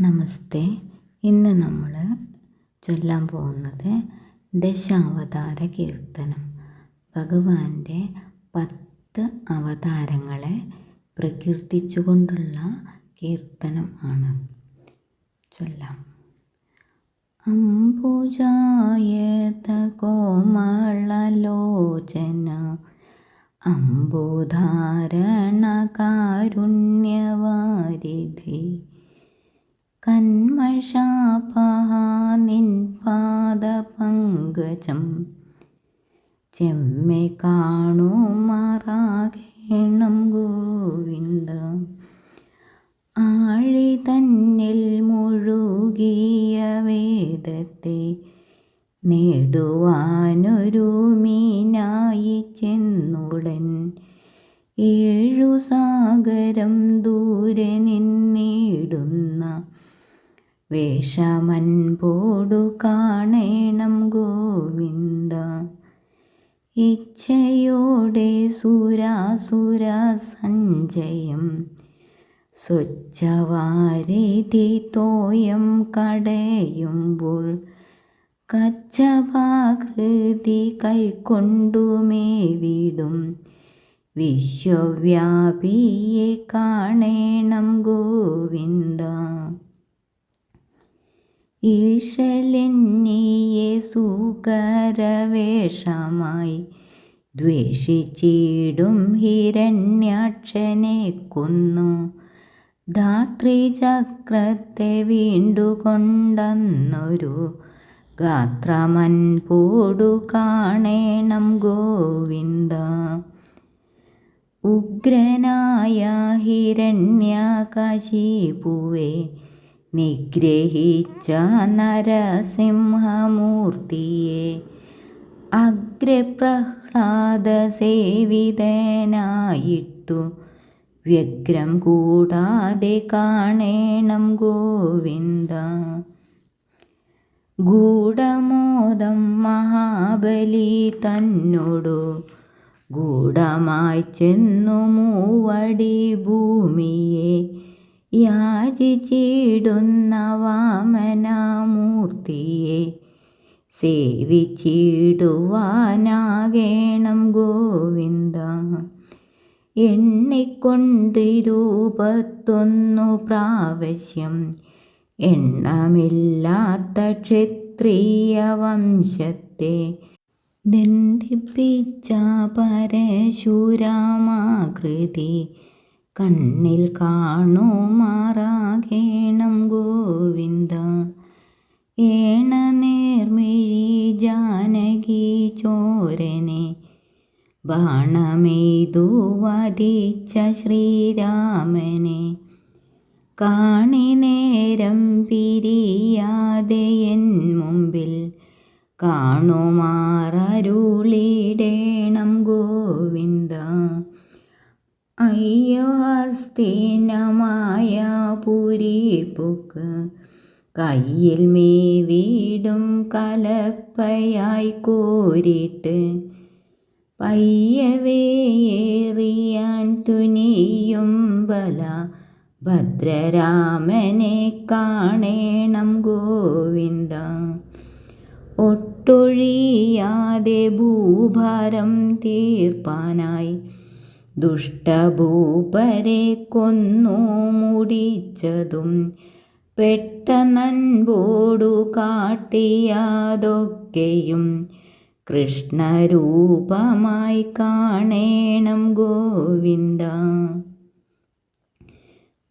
നമസ്തേ. ഇന്ന് നമ്മൾ ചൊല്ലാൻ പോകുന്നത് ദശാവതാര കീർത്തനം. ഭഗവാന്റെ പത്ത് അവതാരങ്ങളെ പ്രകീർത്തിച്ചുകൊണ്ടുള്ള കീർത്തനം ആണ്. ചൊല്ലാം. അംബുജായത കോമളലോചന കാരുണ്യവാരിധി കന്മഷാപഹ നിൻ പാദപങ്കജം ചെമ്മെ ഗോവിന്ദ. ആഴി തന്നിൽ മുഴുകിയ വേദത്തെ നേടുവാനൊരു മീനായി ചെന്നുടൻ. ഏഴു സാഗരം ദൂരെ നിന്നിടുന്ന വേഷമൻപോടു കാണേണം ഗോവിന്ദ. ഇച്ഛയോടെ സുരാസുര സഞ്ജയം സ്വച്ഛവാരീതി തോയം കടയുമ്പോൾ കച്ചപാകൃതി കൈക്കൊണ്ടുമേവിടും വിശ്വവ്യാപിയെ കാണേണം ഗോവിന്ദ. ഈശലെന്നിയെ സൂകരവേഷമായി ദ്വേഷിച്ചിടും ഹിരണ്യാക്ഷനെ കൊന്നു. ധാത്രിചക്രത്തെ വീണ്ടുകൊണ്ടെന്നൊരു ഗാത്രമൻ പോടു കാണേണം ഗോവിന്ദ. ഉഗ്രനായ ഹിരണ്യകശിപുവെ നിഗ്രഹിച്ച നരസിംഹമൂർത്തിയെ അഗ്രപ്രഹ്ലാദ സേവിതനായിട്ടു വ്യഗ്രം കൂടാതെ കാണേണം ഗോവിന്ദ. ഗൂഢമോദം മഹാബലി തന്നോടു ഗൂഢമായി ചെന്നു മൂവടി ഭൂമിയെ യാചിച്ചിടുന്ന വാമനാമൂർത്തിയെ സേവിച്ചിടുവാനാകേണം ഗോവിന്ദ. എണ്ണിക്കൊണ്ട് രൂപത്തൊന്നു പ്രാവശ്യം എണ്ണമില്ലാത്ത ക്ഷത്രിയ വംശത്തെ ദണ്ഡിപ്പിച്ച പരശുരാമാകൃതി കണ്ണിൽ കാണുമാറാകേണം ഗോവിന്ദ. ഏണ നേർമിഴി ജാനകി ചോരനെ ബാണമെയ്തു വധിച്ച ശ്രീരാമനെ. കാണി നേരം പിരിയാതെ എൻ മുമ്പിൽ കാണുമാറരുളിടേണം ഗോവിന്ദ. അയ്യോ ഹസ്തീനമായ പുരിപ്പുക്ക് കയ്യിൽ മേ വീടും കലപ്പയായി കോരിട്ട് പയ്യവേറിയാൻ തുനിയും ബല ഭദ്രരാമനെ കാണേണം ഗോവിന്ദ. ഒട്ടൊഴിയാതെ ഭൂഭാരം തീർപ്പാനായി ദുഷ്ടഭൂപരെ കൊന്നു മുടിച്ചതും പെട്ടെന്നൻപോടു കാട്ടിയാതൊക്കെയും കൃഷ്ണരൂപമായി കാണേണം ഗോവിന്ദ.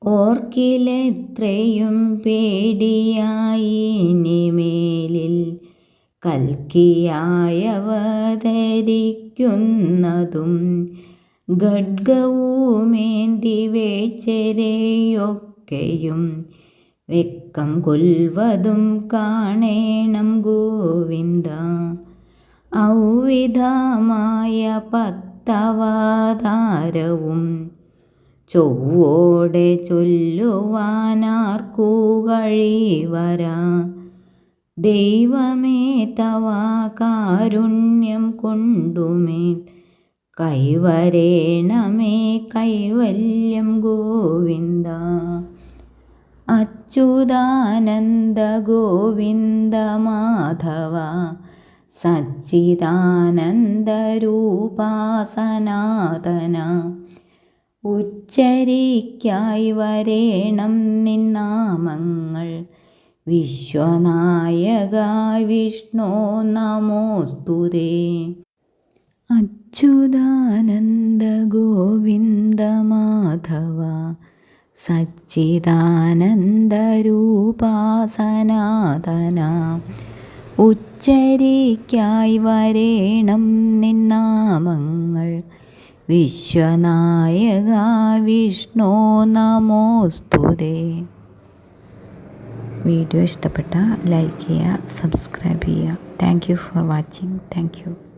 ഓർക്കിലെത്രയും പേടിയായി നിമേലിൽ കൽക്കിയായവതരിക്കുന്നതും ഖഡ്ഗവുമേന്തി വേച്ചരെയൊക്കെയും വെക്കം കൊൽവതും കാണേണം ഗോവിന്ദ. ഔവിധമായ പത്തവതാരവും ചൊവ്വോടെ ചൊല്ലുവാനാർക്കു കഴിവരാ. ദൈവമേ തവ കാരുണ്യം കൊണ്ടുമേൽ കൈവരേണമേ കൈവല്യം ഗോവിന്ദ. അച്യുതാനന്ദ ഗോവിന്ദ മാധവ. സച്ചിദാനന്ദരൂപാസനാതന ഉച്ചരിക്കായി വരേണം നിന്നാമങ്ങൾ. വിശ്വനായക വിഷ്ണു നമോസ്തുതേ. അച്യുതാനന്ദ ഗോവിന്ദ മാധവ സച്ചിദാനന്ദരൂപാസനാതന ഉച്ചരിക്കായി വരേണം നിന്നാമങ്ങൾ വിശ്വനായക വിഷ്ണോ നമോസ്തുതേ വീഡിയോ ഇഷ്ടപ്പെട്ട ലൈക്ക് ചെയ്യുക സബ്സ്ക്രൈബ് ചെയ്യുക. Thank you for watching. Thank you.